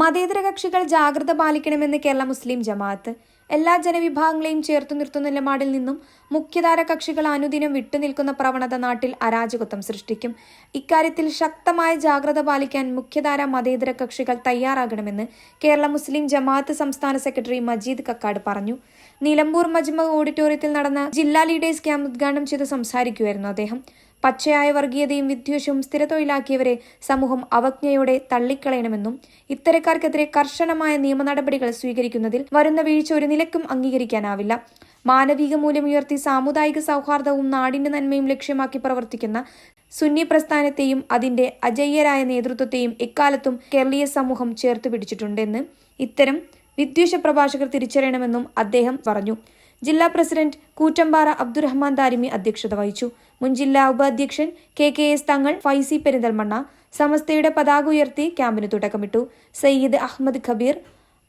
മതേതര കക്ഷികൾ ജാഗ്രത പാലിക്കണമെന്ന് കേരള മുസ്ലിം ജമാഅത്ത്. എല്ലാ ജനവിഭാഗങ്ങളെയും ചേർത്തു നിർത്തുന്ന നിലപാടിൽ നിന്നും മുഖ്യധാര കക്ഷികൾ അനുദിനം വിട്ടുനിൽക്കുന്ന പ്രവണത നാട്ടിൽ അരാജകത്വം സൃഷ്ടിക്കും. ഇക്കാര്യത്തിൽ ശക്തമായ ജാഗ്രത പാലിക്കാൻ മുഖ്യധാര മതേതര കക്ഷികൾ തയ്യാറാകണമെന്ന് കേരള മുസ്ലിം ജമാഅത്ത് സംസ്ഥാന സെക്രട്ടറി മജീദ് കക്കാട് പറഞ്ഞു. നിലമ്പൂർ മജ്മ ഓഡിറ്റോറിയത്തിൽ നടന്ന ജില്ലാ ലീഡേഴ്സ് ക്യാമ്പ് ഉദ്ഘാടനം ചെയ്ത് സംസാരിക്കുകയായിരുന്നു അദ്ദേഹം. പച്ചയായ വർഗീയതയും വിദ്വേഷവും സ്ഥിരതൊഴിലാക്കിയവരെ സമൂഹം അവജ്ഞയോടെ തള്ളിക്കളയണമെന്നും ഇത്തരക്കാർക്കെതിരെ കർശനമായ നിയമ നടപടികൾ സ്വീകരിക്കുന്നതിൽ വരുന്ന വീഴ്ച ഒരു നിലക്കും അംഗീകരിക്കാനാവില്ല. മാനവിക മൂല്യമുയർത്തി സാമുദായിക സൗഹാർദ്ദവും നാടിന്റെ നന്മയും ലക്ഷ്യമാക്കി പ്രവർത്തിക്കുന്ന സുന്നി പ്രസ്ഥാനത്തെയും അതിന്റെ അജയ്യരായ നേതൃത്വത്തെയും എക്കാലത്തും കേരളീയ സമൂഹം ചേർത്ത് പിടിച്ചിട്ടുണ്ടെന്ന് ഇത്തരം വിദ്വേഷ പ്രഭാഷകർ തിരിച്ചറിയണമെന്നും അദ്ദേഹം പറഞ്ഞു. ജില്ലാ പ്രസിഡന്റ് കൂറ്റമ്പാറ അബ്ദുറഹ്മാൻ ദാരിമി അധ്യക്ഷത വഹിച്ചു. മുൻ ജില്ലാ ഉപാധ്യക്ഷൻ കെ കെ എസ് തങ്ങൾ ഫൈസി പെരിന്തൽമണ്ണ സമസ്തയുടെ പതാക ഉയർത്തി ക്യാമ്പിന് തുടക്കമിട്ടു. സയ്യിദ് അഹമ്മദ് ഖബീർ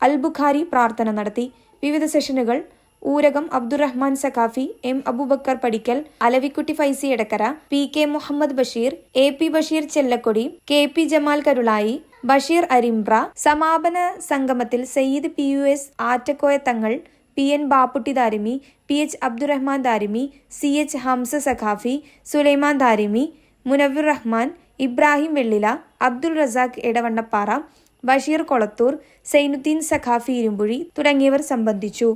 അൽ ബുഖാരി പ്രാർത്ഥന നടത്തി. വിവിധ സെഷനുകൾ Urakam Abdurahman Saqafi M Abubakar Padikkal Alavikutty Faizy Edakkara P K Muhammad Basheer A P Basheer Chellakodi K P Jamal Karulai Basheer Arimbra സമാപന സംഗമത്തിൽ Sayyid P U S Attakoya Thangal P N Bapputty Darimi P H Abdurahman Darimi C H Hamza Saqafi Sulaiman Darimi Munavvar Rahman Ibrahim Vellila Abdul Razak Edavannappara Basheer Kolathur Sainudheen Saqafi Irumbuzhi തുടങ്ങിയവർ സംബന്ധിച്ചു.